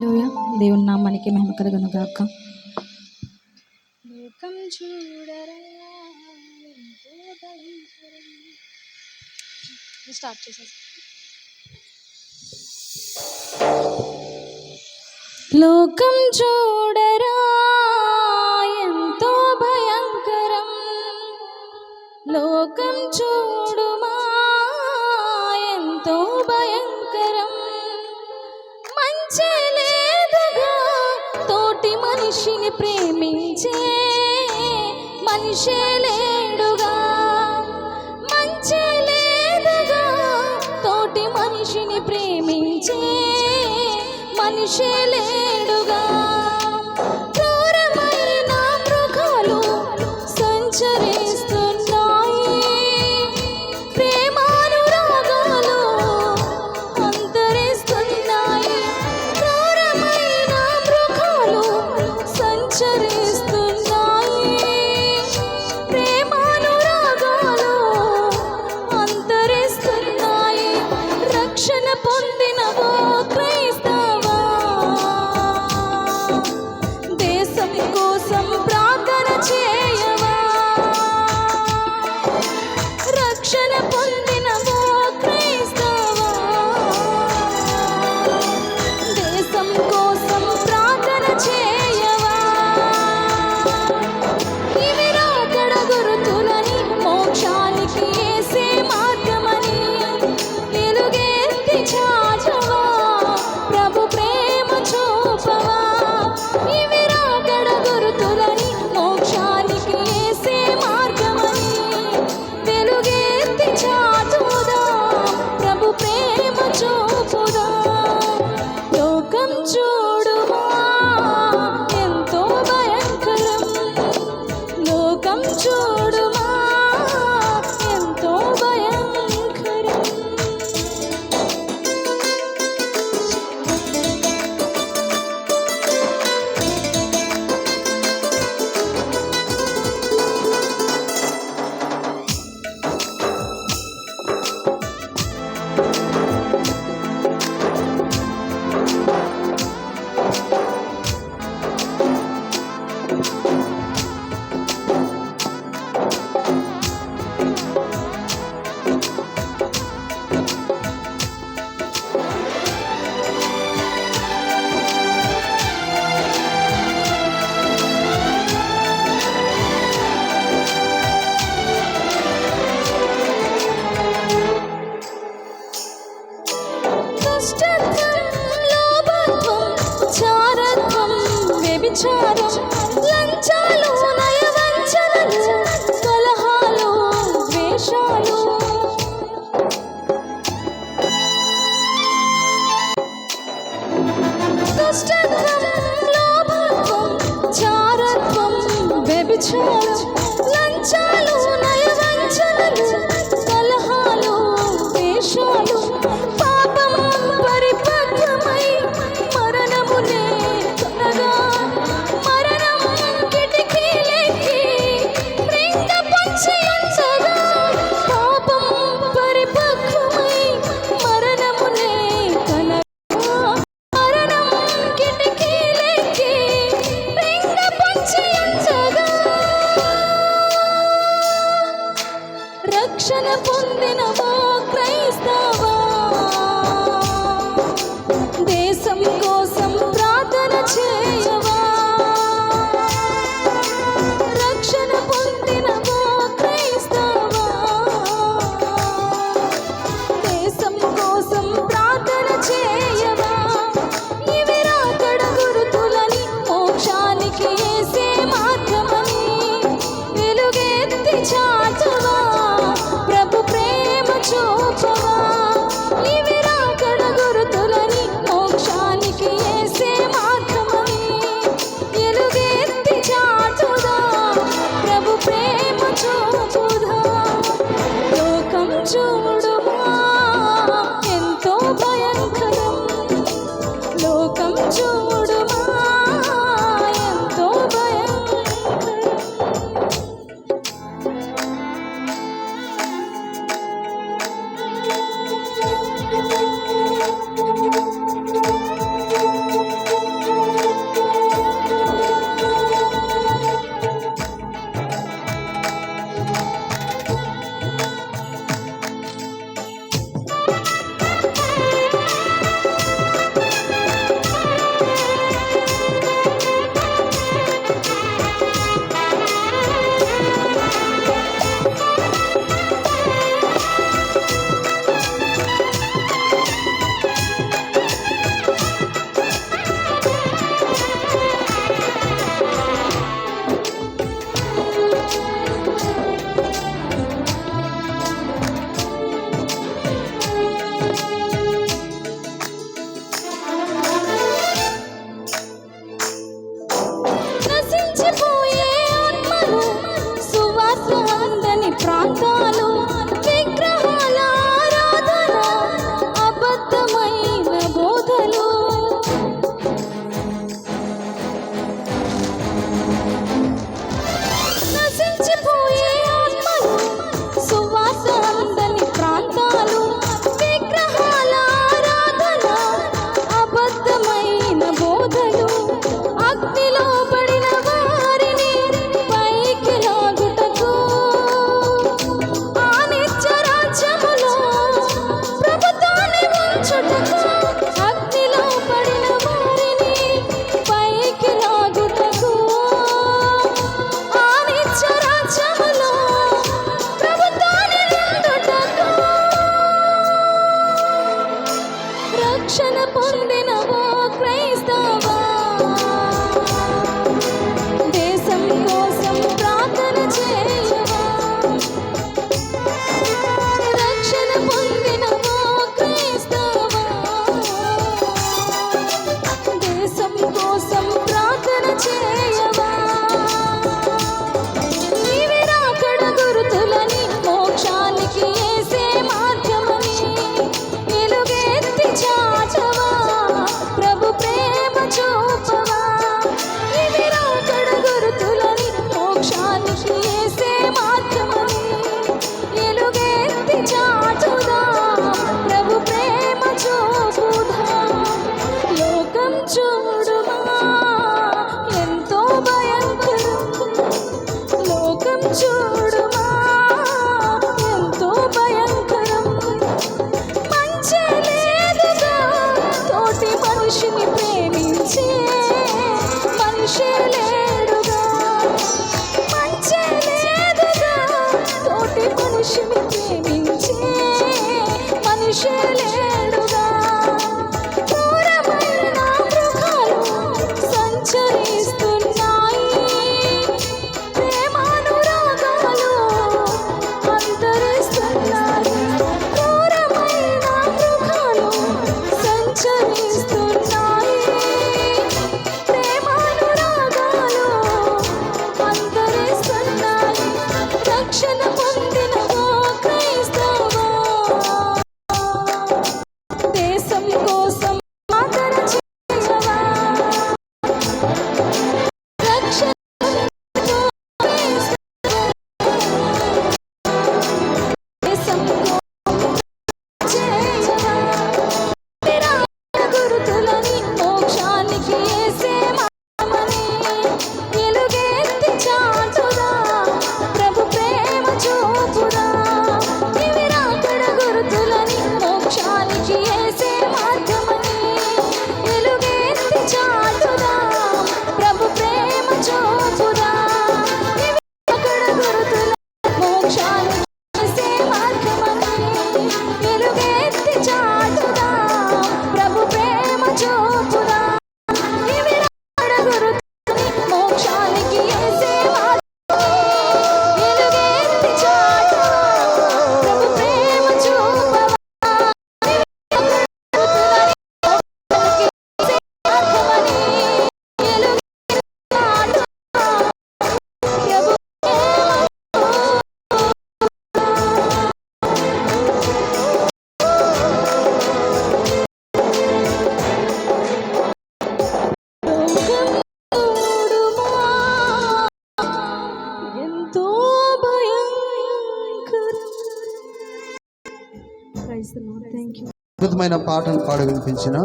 లోయ దేవుని నామానికి మహిమ కలుగును గాక. లోకం స్టార్ట్ చేసేసి. లోకం చూడరా ప్రేమించే మనిషే లేడుగా. మంచి లేదుగా. తోటి మనిషిని ప్రేమించే మనిషే లేడు Give అద్భుతమైన పాటను పాడి వినిపించిన